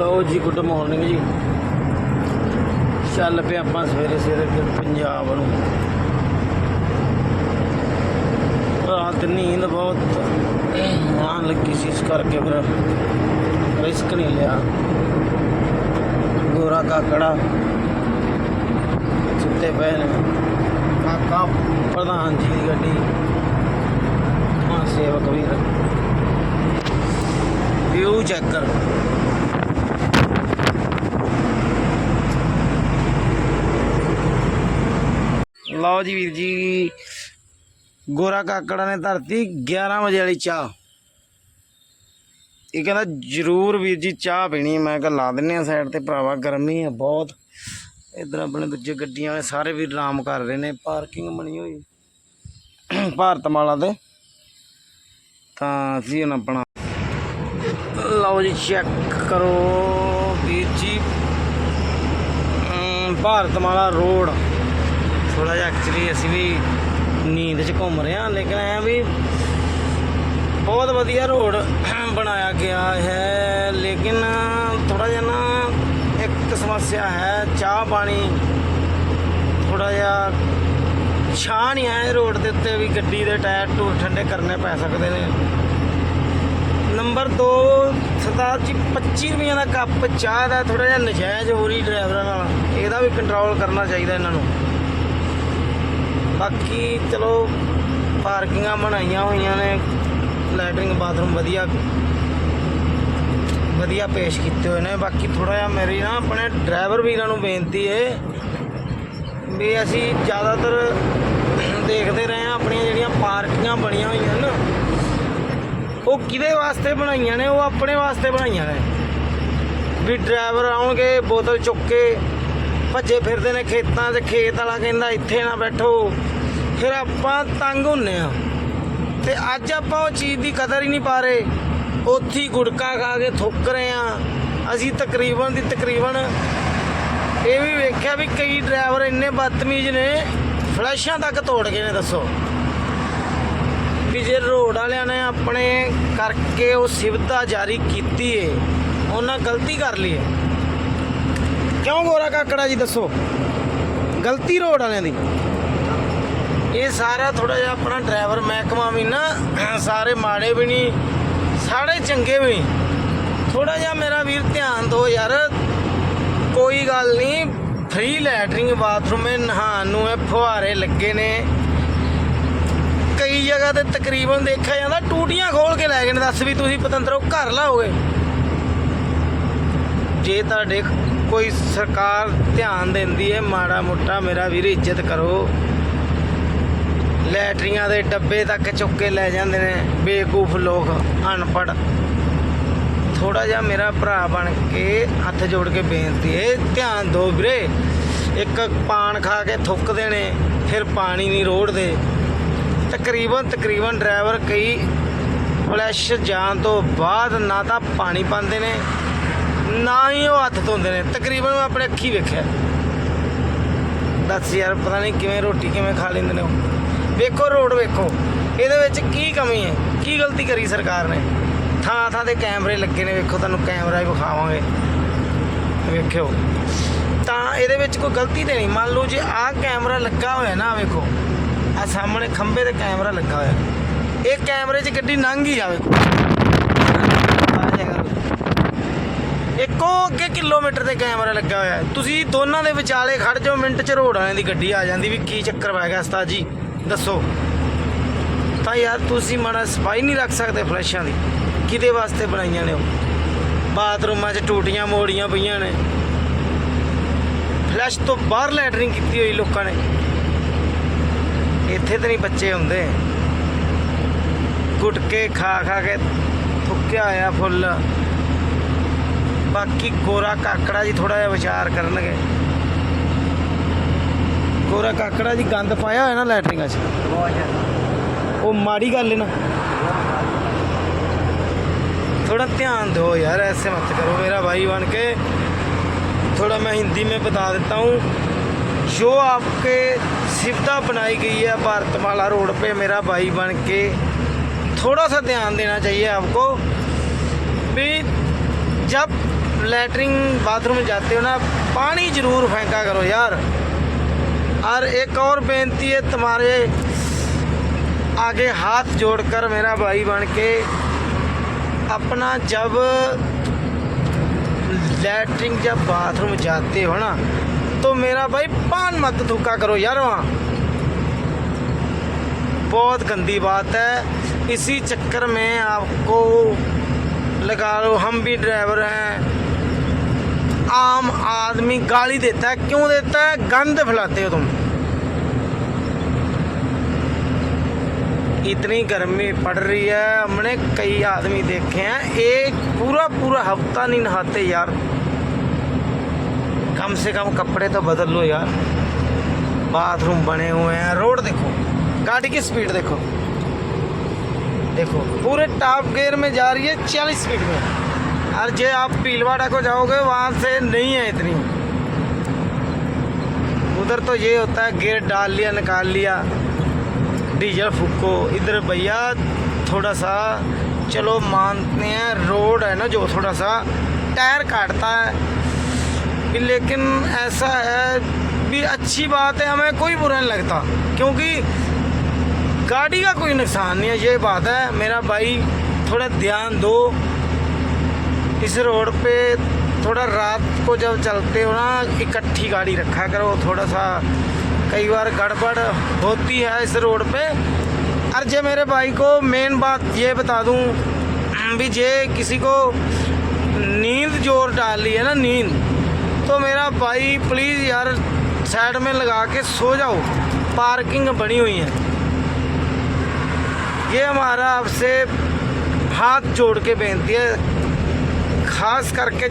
ਲਓ ਜੀ good morning ਜੀ। ਚੱਲ ਪਏ ਆਪਾਂ ਸਵੇਰੇ ਸਵੇਰੇ ਫਿਰ ਪੰਜਾਬ ਨੂੰ। ਰਾਤ ਨੀਂਦ ਬਹੁਤ ਆਉਣ ਲੱਗੀ ਸੀ ਇਸ ਕਰਕੇ ਫਿਰ ਰਿਸਕ ਨਹੀਂ ਲਿਆ। ਗੋਰਾ ਕਾਕੜਾ ਸੁੱਤੇ ਪਏ ਨੇ। ਕਾਕਾ ਪ੍ਰਧਾਨ ਜੀ ਦੀ ਗੱਡੀ। ਹਾਂ, ਸੇਵਕ ਵੀਰ। ਵਿਊ ਚੈੱਕ ਕਰ ਲਓ ਜੀ ਵੀਰ ਜੀ। ਗੋਰਾ ਕਾਕੜਾ ਨੇ ਧਰਤੀ 11 ਵਜੇ ਵਾਲੀ ਚਾਹ। ਇਹ ਕਹਿੰਦਾ ਜਰੂਰ ਵੀਰ ਜੀ ਚਾਹ ਪੀਣੀ ਮੈਂ ਕਿਹਾ ਲਾ ਦਿੰਨੇ ਆ ਸਾਈਡ ਤੇ ਭਰਾਵਾ ਗਰਮੀ ਆ ਬਹੁਤ। ਇਧਰ ਆਪਣੇ ਦੂਜੇ ਗੱਡੀਆਂ ਵਾਲੇ ਸਾਰੇ ਵੀ ਆਰਾਮ ਕਰ ਰਹੇ ਨੇ ਪਾਰਕਿੰਗ ਬਣੀ ਹੋਈ। ਭਾਰਤਮਾਲਾ ਤੇ। ਤਾਂ ਅਸੀਂ ਹੁਣ ਆਪਣਾ ਲਓ ਜੀ ਚੈੱਕ ਕਰੋ ਵੀਰ ਜੀ। Um, Bharatmala road. ਥੋੜਾ ਜਿਹਾ ਐਕਚੁਅਲੀ ਅਸੀਂ ਵੀ ਨੀਂਦ 'ਚ ਘੁੰਮ ਰਹੇ ਹਾਂ, ਲੇਕਿਨ ਐ ਵੀ ਬਹੁਤ ਵਧੀਆ ਰੋਡ ਬਣਾਇਆ ਗਿਆ ਹੈ, ਲੇਕਿਨ ਥੋੜਾ ਜਿਹਾ ਨਾ ਇੱਕ ਸਮੱਸਿਆ ਹੈ, ਚਾਹ ਪਾਣੀ ਥੋੜਾ ਜਿਹਾ ਛਾਂ ਨਹੀਂ ਹੈ ਰੋਡ ਦੇ ਉੱਤੇ ਵੀ ਗੱਡੀ ਦੇ ਟਾਇਰ ਟੂਰ ਠੰਡੇ ਕਰਨੇ ਪੈ ਸਕਦੇ ਨੇ। ਨੰਬਰ 2 ਸਰਦਾਰ ਜੀ 25 ਰੁਪਈਆ ਦਾ ਕੱਪ, ਚਾਹ ਦਾ ਥੋੜਾ ਜਿਹਾ ਨਜਾਇਜ਼ ਹੋ ਰਹੀ ਡਰਾਈਵਰਾਂ ਨਾਲ, ਇਹਦਾ ਵੀ ਕੰਟਰੋਲ ਕਰਨਾ ਚਾਹੀਦਾ ਇਹਨਾਂ ਨੂੰ। ਬਾਕੀ ਚਲੋ ਪਾਰਕਿੰਗਾਂ ਬਣਾਈਆਂ ਹੋਈਆਂ ਨੇ, ਲੈਟਰਿੰਗ ਬਾਥਰੂਮ ਵਧੀਆ ਵਧੀਆ ਪੇਸ਼ ਕੀਤੇ ਹੋਏ ਨੇ। ਬਾਕੀ ਥੋੜਾ ਜਿਹਾ ਮੇਰੀ ਨਾ ਆਪਣੇ ਡਰਾਈਵਰ ਵੀਰਾਂ ਨੂੰ ਬੇਨਤੀ ਹੈ ਵੀ ਅਸੀਂ ਜ਼ਿਆਦਾਤਰ ਦੇਖਦੇ ਰਹੇ ਹਾਂ ਆਪਣੀਆਂ ਜਿਹੜੀਆਂ ਪਾਰਕਿੰਗਾਂ ਬਣੀਆਂ ਹੋਈਆਂ ਨੇ ਨਾ, ਉਹ ਕਿਹਦੇ ਵਾਸਤੇ ਬਣਾਈਆਂ ਨੇ, ਉਹ ਆਪਣੇ ਵਾਸਤੇ ਬਣਾਈਆਂ ਨੇ। ਵੀ ਡਰਾਈਵਰ ਆਉਣਗੇ, ਬੋਤਲ ਚੁੱਕ ਕੇ ਭੱਜੇ ਫਿਰਦੇ ਨੇ ਖੇਤਾਂ 'ਚ, ਖੇਤ ਵਾਲਾ ਕਹਿੰਦਾ ਇੱਥੇ ਨਾ ਬੈਠੋ। ਫਿਰ ਆਪਾਂ ਤੰਗ ਹੁੰਨੇ ਆ। ਤੇ ਅੱਜ ਆਪਾਂ ਉਹ ਚੀਜ਼ ਦੀ ਕਦਰ ਹੀ ਨਹੀਂ ਪਾ ਰਹੇ। ਉੱਥੇ ਗੁੜਕਾ ਖਾ ਕੇ ਥੁੱਕ ਰਹੇ ਆ। ਅਸੀਂ ਤਕਰੀਬਨ ਦੀ ਤਕਰੀਬਨ ਇਹ ਵੀ ਵੇਖਿਆ ਵੀ ਕਈ ਡਰਾਈਵਰ ਇੰਨੇ ਬਦਤਮੀਜ਼ ਨੇ, ਫਲੈਸ਼ਾਂ ਤੱਕ ਤੋੜ ਗਏ ਨੇ, ਦੱਸੋ। ਵੀ ਜੇ ਰੋਡ ਵਾਲਿਆਂ ਨੇ ਆਪਣੇ ਕਰਕੇ ਉਹ ਸਿਵਤਾ ਜਾਰੀ ਕੀਤੀ ਏ, ਉਹਨਾਂ ਗਲਤੀ ਕਰ ਲਈ ਏ। ਕਿਉਂ ਗੋਰਾ ਕਾਕੜਾ ਜੀ, ਦੱਸੋ? ਗਲਤੀ ਰੋਡ ਵਾਲਿਆਂ ਦੀ। ਇਹ ਸਾਰਾ ਥੋੜਾ ਜਿਹਾ ਆਪਣਾ ਡਰਾਈਵਰ ਮਹਿਕਮਾ ਵੀ ਨਾ, ਸਾਰੇ ਮਾੜੇ ਵੀ ਨਹੀਂ ਸਾਰੇ ਚੰਗੇ ਵੀ ਨਹੀਂ ਥੋੜਾ ਜਿਹਾ ਮੇਰਾ ਵੀਰ ਧਿਆਨ ਦਿਓ ਯਾਰ, ਕੋਈ ਗੱਲ ਨਹੀਂ ਫ੍ਰੀ ਲੈਟਰਿੰਗ ਬਾਥਰੂਮ ਹੈ ਨਹਾਉਣ ਨੂੰ ਇਹ ਫੁਹਾਰੇ ਲੱਗੇ ਨੇ। ਕਈ ਜਗ੍ਹਾ ਤੇ ਤਕਰੀਬਨ ਦੇਖਿਆ ਜਾਂਦਾ, ਟੂਟੀਆਂ ਖੋਲ ਕੇ ਲੈ ਗਏ ਨੇ, ਦੱਸ ਵੀ ਤੁਸੀਂ ਪਤੰਦਰੋਂ ਘਰ ਲਾਓਗੇ। ਜੇ ਤੁਹਾਡੇ ਕੋਈ ਸਰਕਾਰ ਧਿਆਨ ਦਿੰਦੀ ਹੈ ਮਾੜਾ ਮੋਟਾ ਮੇਰਾ ਵੀਰ ਇੱਜ਼ਤ ਕਰੋ। ਲੈਟਰੀਆਂ ਦੇ ਡੱਬੇ ਤੱਕ ਚੁੱਕ ਕੇ ਲੈ ਜਾਂਦੇ ਨੇ ਬੇਕੂਫ ਲੋਕ, ਅਨਪੜ੍ਹ। ਥੋੜਾ ਜਿਹਾ ਮੇਰਾ ਭਰਾ ਬਣ ਕੇ ਹੱਥ ਜੋੜ ਕੇ ਬੇਨਤੀ ਹੈ, ਧਿਆਨ ਦਿਓ ਵੀਰੇ। ਇੱਕ ਪਾਨ ਖਾ ਕੇ ਥੁੱਕਦੇ ਨੇ, ਫਿਰ ਪਾਣੀ ਨਹੀਂ ਰੋੜਦੇ। ਤਕਰੀਬਨ ਤਕਰੀਬਨ ਡਰਾਈਵਰ ਕਈ ਫਲੈਸ਼ ਜਾਣ ਤੋਂ ਬਾਅਦ ਨਾ ਤਾਂ ਪਾਣੀ ਪਾਉਂਦੇ ਨੇ, ਨਾ ਹੀ ਉਹ ਹੱਥ ਧੋਂਦੇ ਨੇ। ਤਕਰੀਬਨ ਮੈਂ ਆਪਣੇ ਅੱਖੀ ਵੇਖਿਆ। ਦੱਸ ਯਾਰ, ਪਤਾ ਨਹੀਂ ਕਿਵੇਂ ਰੋਟੀ ਕਿਵੇਂ ਖਾ ਲੈਂਦੇ ਨੇ ਉਹ। ਵੇਖੋ ਰੋਡ ਵੇਖੋ। ਇਹਦੇ ਵਿੱਚ ਕੀ ਕਮੀ ਹੈ? ਕੀ ਗਲਤੀ ਕਰੀ ਸਰਕਾਰ ਨੇ? ਥਾਂ ਥਾਂ ਤੇ ਕੈਮਰੇ ਲੱਗੇ ਨੇ, ਵੇਖੋ ਤੁਹਾਨੂੰ ਕੈਮਰਾ ਹੀ ਵਿਖਾਵਾਂਗੇ। ਵੇਖਿਓ। ਤਾਂ ਇਹਦੇ ਵਿੱਚ ਕੋਈ ਗਲਤੀ ਤੇ ਨਹੀਂ। ਮੰਨ ਲਓ ਜੇ ਆਹ ਕੈਮਰਾ ਲੱਗਾ ਹੋਇਆ ਨਾ, ਵੇਖੋ। ਆ ਸਾਹਮਣੇ ਖੰਭੇ ਤੇ ਕੈਮਰਾ ਲੱਗਾ ਹੋਇਆ। ਇਹ ਕੈਮਰੇ 'ਚ ਗੱਡੀ ਲੰਘ ਹੀ ਜਾਵੇ। ਆ ਜਾਏਗਾ ਇੱਕੋ ਅੱਗੇ ਕਿਲੋਮੀਟਰ ਤੇ ਕੈਮਰਾ ਲੱਗਾ ਹੋਇਆ। ਤੁਸੀਂ ਦੋਨਾਂ ਦੇ ਵਿਚਾਲੇ ਖੜ ਜਾਓ, ਮਿੰਟ 'ਚ ਰੋਡ ਵਾਲਿਆਂ ਦੀ ਗੱਡੀ ਆ ਜਾਂਦੀ ਵੀ ਕੀ ਚੱਕਰ ਪੈ ਗਿਆ ਉਸਤਾਦ ਜੀ। ਦੱਸੋ। ਤਾਂ ਯਾਰ ਤੁਸੀਂ ਮਾੜਾ ਸਫ਼ਾਈ ਨਹੀਂ ਰੱਖ ਸਕਦੇ ਫਲੈਸ਼ਾਂ ਦੀ। ਕਿਹਦੇ ਵਾਸਤੇ ਬਣਾਈਆਂ ਨੇ ਉਹ? ਬਾਥਰੂਮਾਂ 'ਚ ਟੂਟੀਆਂ ਮੋੜੀਆਂ ਪਈਆਂ ਨੇ। ਫਲੈਸ਼ ਤੋਂ ਬਾਹਰ ਲੈਟਰਿੰਗ ਕੀਤੀ ਹੋਈ ਲੋਕਾਂ ਨੇ। ਇੱਥੇ ਤਾਂ ਨਹੀਂ ਬੱਚੇ ਹੁੰਦੇ। ਗੁਟਕੇ ਖਾ ਖਾ ਕੇ ਥੁੱਕਿਆ ਹੋਇਆ ਫੁੱਲ। ਬਾਕੀ ਗੋਰਾ ਕਾਕੜਾ ਜੀ ਥੋੜਾ ਜਿਹਾ ਵਿਚਾਰ ਕਰਨਗੇ। ਗੋਰਾ ਕਾਕੜਾ ਜੀ ਗੰਦ ਪਾਇਆ ਹੋਇਆ ਨਾ ਲੈਟਰਿੰਗਾਂ 'ਚ ਉਹ ਮਾੜੀ ਗੱਲ ਹੈ ਨਾ थोड़ा ध्यान दो यार ऐसे मत करो मेरा भाई बन के थोड़ा मैं हिंदी में बता देता हूँ जो आपके सिवधा बनाई गई है भारतमाला रोड पे मेरा भाई बन के थोड़ा सा ध्यान देना चाहिए आपको भी जब लेटरिन बाथरूम जाते हो ना पानी जरूर फेंका करो यार और एक और बेनती है तुम्हारे आगे हाथ जोड़कर मेरा भाई बन के अपना जब लैटरिन जब बाथरूम जाते हो ना तो मेरा भाई पान मत थूका करो यार वहाँ बहुत गंदी बात है इसी चक्कर में आपको लगा लो हम भी ड्राइवर हैं आम आदमी गाली देता है, क्यों देता है? गंद फैलाते हो तुम। इतनी गर्मी पड़ रही है, हमने कई आदमी देखे हैं। एक पूरा पूरा हफ़्ता नहीं नहाते यार। कम से कम कपड़े तो बदल लो यार। बाथरूम बने हुए हैं। रोड देखो, गाड़ी की स्पीड देखो। देखो, पूरे टॉप गियर में जा रही है चालीस स्पीड में। और जे आप पीलवाड़ा को जाओगे, वहाँ से नहीं है इतनी। उधर तो ये होता है गियर डाल लिया, निकाल लिया। डीजल फूको। इधर भैया थोड़ा सा, चलो मानते हैं, रोड है ना जो, थोड़ा सा, टायर काटता है। लेकिन ऐसा है भी अच्छी बात है, हमें कोई बुरा नहीं लगता। क्योंकि गाड़ी का कोई नुकसान नहीं है, ये बात है। मेरा भाई थोड़ा ध्यान दो। इस रोड पे थोड़ा रात को जब चलते हो ना, इकट्ठी गाड़ी रखा करो, थोड़ा सा कई बार गड़बड़ होती है इस रोड पे। और जे मेरे भाई को मेन बात ये बता दूँ, भी जे किसी को नींद ज़ोर डाल ली है ना, नींद तो मेरा भाई प्लीज़ यार साइड में लगा के सो जाओ पार्किंग बनी हुई है। ये हमारा आपसे हाथ जोड़ के बेनती है ਖਾਸ ਕਰਕੇ